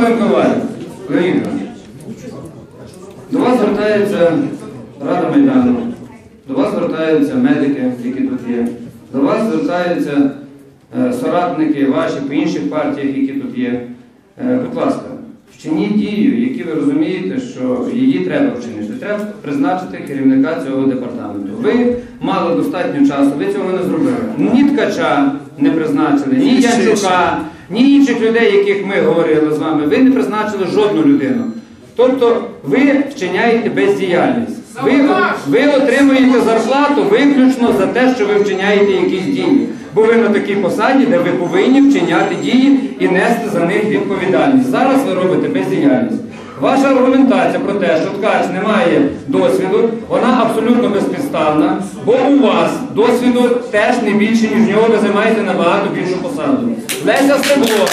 Миколаїв, Іванович, до вас звертається Рада Майдану, до вас звертаються медики, які тут є, до вас звертаються е, соратники ваші по інших партіях, які тут є. Е, будь ласка, вчиніть дію, які ви розумієте, що її треба вчинити. Треба призначити керівника цього департаменту. Ви мали достатньо часу, ви цього не зробили. Ні ткача не призначили, ні Янчука, ні інших людей, яких ми говорили з вами. Ви не призначили жодну людину. Тобто ви вчиняєте бездіяльність. Ви, ви отримуєте зарплату виключно за те, що ви вчиняєте якісь дії. Бо ви на такій посаді, де ви повинні вчиняти дії і нести за них відповідальність. Зараз ви робите бездіяльність. Ваша аргументація про те, що ткач не має досвіду, вона абсолютно безпідставна, бо у вас досвіду теж не більше, ніж нього ви займаєте набагато більшу посаду. Леся Стебло.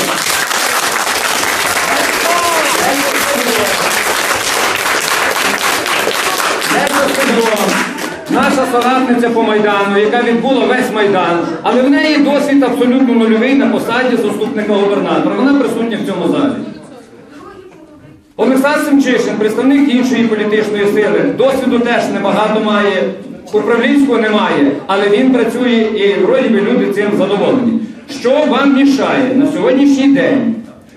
Наша соратниця по Майдану, яка відбула весь Майдан, але в неї досвід абсолютно нульовий на посаді заступника губернатора. Вона присутня в цьому залі. Олександр Семчишин, представник іншої політичної сили, досвіду теж небагато має, управлінського немає, але він працює і вроді би люди цим задоволені. Що вам мішає на сьогоднішній день?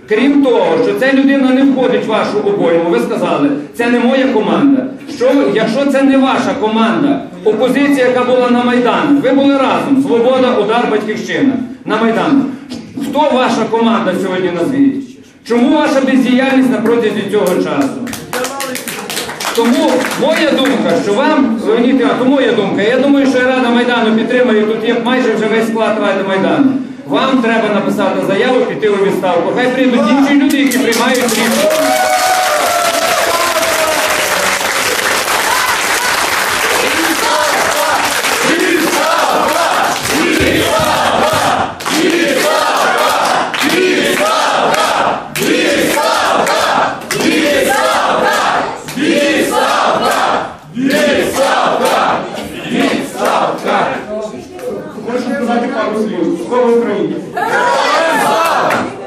Крім того, що ця людина не входить в вашу обойму, ви сказали, це не моя команда. Що, якщо це не ваша команда, опозиція, яка була на Майдані, ви були разом, Свобода, Удар, Батьківщина на Майдані. Хто ваша команда сьогодні назвіть? Чому ваша бездіяльність на протязі цього часу? Тому моя думка, що вам, Леонід Іванович, тому моя думка, я думаю, що Рада Майдану підтримує, тут є майже вже весь склад Ради Майдану. Вам треба написати заяву, піти у відставку. Хай прийдуть інші люди, які приймають рішення. Слів. Слава Україні!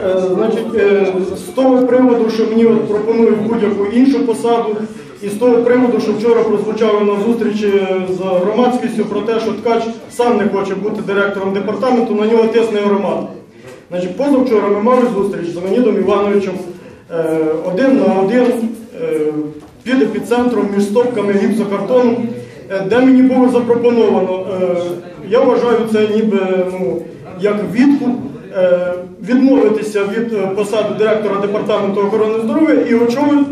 Е, Значить, е, з того приводу, що мені от пропонують будь-яку іншу посаду, і з того приводу, що вчора прозвучало на зустрічі з громадськістю про те, що ткач сам не хоче бути директором департаменту, на нього тисне громада. Значить, позавчора ми мали зустріч з Леонідом Івановичем е, один на один е, під епіцентром між стопками гіпсокартону, е, де мені було запропоновано. Я вважаю це ніби ну, як відкуп е, відмовитися від е, посади директора департаменту охорони здоров'я і очолити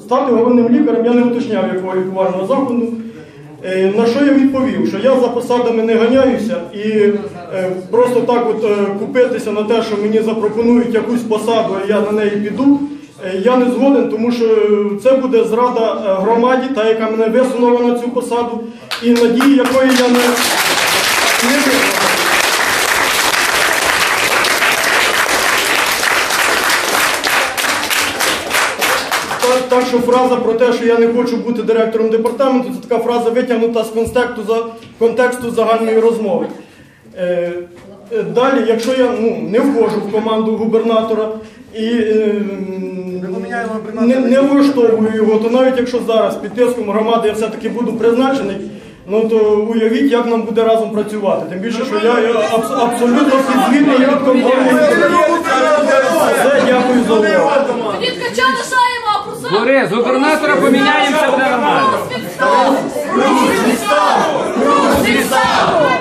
стати головним лікарем. Я не уточняв якого лікувального закладу. Е, На що я відповів? Що я за посадами не ганяюся і е, просто так от е, купитися на те, що мені запропонують якусь посаду, а я на неї піду. е, Я не згоден, тому що це буде зрада е, громаді, та яка мене висунула на цю посаду, і надії, якої я не. Так, що фраза про те, що я не хочу бути директором департаменту, це така фраза витягнута з контексту, за, контексту загальної розмови. Е, е, далі, якщо я ну, не входжу в команду губернатора і е, не, не влаштовую його, то навіть якщо зараз під тиском громади я все-таки буду призначений, Ну то уявіть, як нам буде разом працювати. Тим більше, що я, абс- абсолютно підзвітний від компанії. Дякую за увагу. Від кача лишаємо, а пруса... Губернатора поміняємо, це нормально. Рус відстав! Рус відстав! Рус відстав!